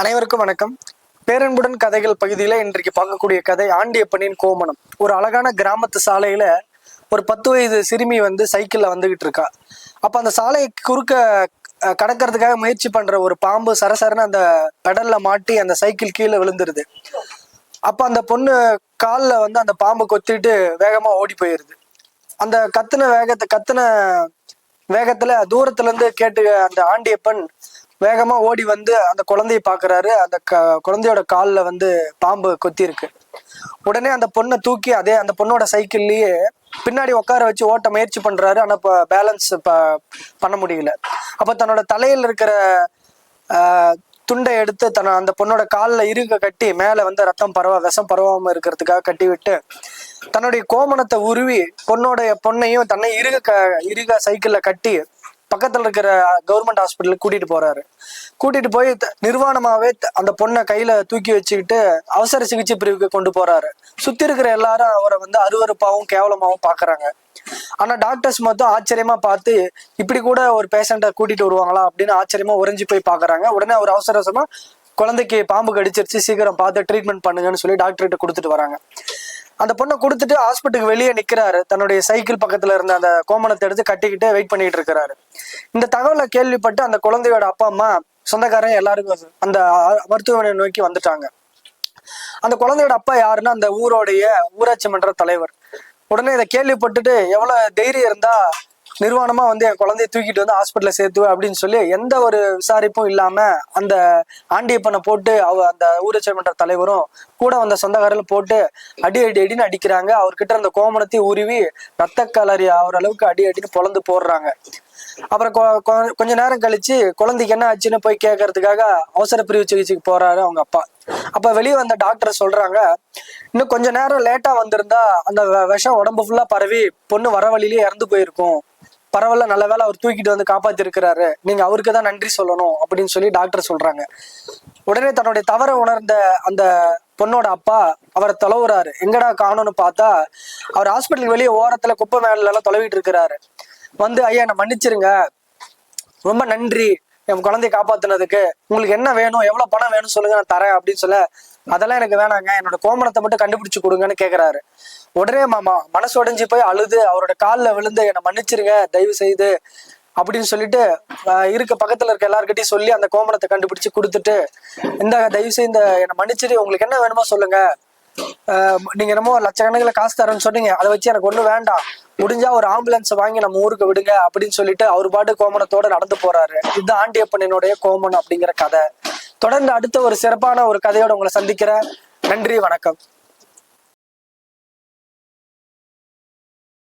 அனைவருக்கும் வணக்கம். பேரன்புடன் கதைகள் பகுதியில் இன்றைக்கு பார்க்கக்கூடிய கதை ஆண்டியப்பனின் கோமணம். ஒரு அழகான கிராமத்து சாலையில ஒரு பத்து வயது சிறுமி வந்து சைக்கிளில் வந்துகிட்டு இருக்கா. அப்போ அந்த சாலையை குறுக்க கடக்கிறதுக்காக முயற்சி பண்ற ஒரு பாம்பு சரசரன்னு அந்த பெடல்ல மாட்டி அந்த சைக்கிள் கீழே விழுந்துருது. அப்போ அந்த பொண்ணு காலில் வந்து அந்த பாம்பு கொத்திட்டு வேகமா ஓடி போயிருது. அந்த கத்துன வேகத்தை கத்துன வேகத்துல தூரத்துல இருந்து கேட்டு அந்த ஆண்டியப்பன் வேகமா ஓடி வந்து அந்த குழந்தைய பாக்குறாரு அந்த க குழந்தையோட கால்ல வந்து பாம்பு கொத்தி இருக்கு உடனே அந்த பொண்ணை தூக்கி அதே அந்த பொண்ணோட சைக்கிள்லயே பின்னாடி உட்கார வச்சு ஓட்ட முயற்சி பண்றாரு. ஆனா இப்போ பேலன்ஸ் பண்ண முடியல. அப்ப தன்னோட தலையில இருக்கிற துண்டை எடுத்து தன்னை அந்த பொண்ணோட காலில் இருக கட்டி மேலே வந்து ரத்தம் பரவ விஷம் பரவாமல் இருக்கிறதுக்காக கட்டி விட்டு தன்னுடைய கோமணத்தை உருவி பொண்ணோடைய பொண்ணையும் தன்னை இருக க இருக சைக்கிளில் கட்டி பக்கத்துல இருக்கிற கவர்மெண்ட் ஹாஸ்பிட்டலுக்கு கூட்டிட்டு போறாரு. கூட்டிட்டு போய் நிர்வாணமாவே அந்த பொண்ணை கையில தூக்கி வச்சுக்கிட்டு அவசர சிகிச்சை பிரிவுக்கு கொண்டு போறாரு. சுத்தி இருக்கிற எல்லாரும் அவரை வந்து அருவருப்பாவும் கேவலமாவும் பாக்குறாங்க. ஆனா டாக்டர்ஸ் மட்டும் ஆச்சரியமா பார்த்து இப்படி கூட ஒரு பேஷண்ட்டை கூட்டிட்டு வருவாங்களா? அப்படின்னு ஆச்சரியமா உறைஞ்சு போய் பாக்குறாங்க. உடனே அவர் அவசர அவசரமா குழந்தைக்கு பாம்பு கடிச்சிருச்சு சீக்கிரம் பார்த்து ட்ரீட்மெண்ட் பண்ணுங்கன்னு சொல்லி டாக்டர்கிட்ட கொடுத்துட்டு வராங்க. அந்த பொண்ணை கொடுத்துட்டு ஹாஸ்பிட்டலுக்கு வெளியே நிக்கிறாரு. தன்னுடைய சைக்கிள் பக்கத்துல இருந்த அந்த கோமணத்தை எடுத்து கட்டிக்கிட்டு வெயிட் பண்ணிட்டு இருக்கிறாரு. இந்த தகவலை கேள்விப்பட்டு அந்த குழந்தையோட அப்பா அம்மா சொந்தக்காரன் எல்லாருக்கும் அந்த மருத்துவமனை நோக்கி வந்துட்டாங்க. அந்த குழந்தையோட அப்பா யாருன்னா அந்த ஊரோடைய ஊராட்சி மன்ற தலைவர். உடனே இதை கேள்விப்பட்டுட்டு எவ்வளவு தைரியம் இருந்தா நிர்வாணமா வந்து என் குழந்தைய தூக்கிட்டு வந்து ஹாஸ்பிட்டல சேர்த்துவேன் அப்படின்னு சொல்லி எந்த ஒரு விசாரிப்பும் இல்லாம அந்த ஆண்டியப்பனை போட்டு அவ அந்த ஊராட்சி மன்ற தலைவரும் கூட வந்த சொந்தக்காரர்கள் போட்டு அடி அடி அடின்னு அடிக்கிறாங்க. அவர்கிட்ட அந்த கோமணத்தை உருவி ரத்த கலரி ஆகிற அளவுக்கு அடி அடின்னு பொழந்து போடுறாங்க. அப்புறம் கொ- கொஞ்ச நேரம் கழிச்சு குழந்தைக்கு என்ன ஆச்சுன்னு போய் கேட்கறதுக்காக அவசர பிரிவு சிகிச்சைக்கு போறாரு அவங்க அப்பா. அப்ப வெளியே வந்த டாக்டர் சொல்றாங்க இன்னும் கொஞ்ச நேரம் லேட்டா வந்திருந்தா அந்த விஷம் உடம்பு ஃபுல்லா பரவி பொண்ணு வர வழியிலேயே இறந்து போயிருக்கும். பரவாயில்ல நல்ல வேலை அவர் தூக்கிட்டு வந்து காப்பாத்திருக்கிறாரு. நீங்க அவருக்கு தான் நன்றி சொல்லணும் அப்படின்னு சொல்லி டாக்டர் சொல்றாங்க. உடனே தன்னுடைய தவறை உணர்ந்த அந்த பொண்ணோட அப்பா அவரை தொலைவுறாரு. எங்கடா காணும்னு பார்த்தா அவர் ஹாஸ்பிட்டலுக்கு வெளியே ஓரத்துல குப்பை மேல எல்லாம் தொலைவிட்டு இருக்கிறாரு. வந்து ஐயா என்னை மன்னிச்சிருங்க. ரொம்ப நன்றி. என் குழந்தைய காப்பாத்துனதுக்கு. உங்களுக்கு என்ன வேணும்? எவ்வளவு பணம் வேணும் சொல்லுங்க நான் தரேன் அப்படின்னு சொல்ல அதெல்லாம் எனக்கு வேணாங்க. என்னோட கோமணத்தை மட்டும் கண்டுபிடிச்சு கொடுங்கன்னு கேக்குறாரு. உடனே மாமா மனசு உடஞ்சி போய் அழுது அவரோட காலில் விழுந்து என்னை மன்னிச்சிருங்க தயவு செய்து அப்படின்னு சொல்லிட்டு இருக்க பக்கத்துல இருக்க எல்லாருக்கிட்டையும் சொல்லி அந்த கோமணத்தை கண்டுபிடிச்சு கொடுத்துட்டு இந்த தயவு செய்து என்னை மன்னிச்சிட்டு உங்களுக்கு என்ன வேணுமோ சொல்லுங்க நீங்க என்னமோ லட்சக்கணக்கில் காசு தரேன்னு சொன்னீங்க. அதை வச்சு எனக்கு ஒன்றும் வேண்டாம். முடிஞ்சா ஒரு ஆம்புலன்ஸ் வாங்கி நம்ம ஊருக்கு விடுங்க அப்படின்னு சொல்லிட்டு அவர் பாட்டு கோமணத்தோட நடந்து போறாரு. இது ஆண்டியப்பனினுடைய கோமணம் அப்படிங்கிற கதை. தொடர்ந்து அடுத்த ஒரு சிறப்பான ஒரு கதையோட உங்களை சந்திக்கிறேன். நன்றி வணக்கம்.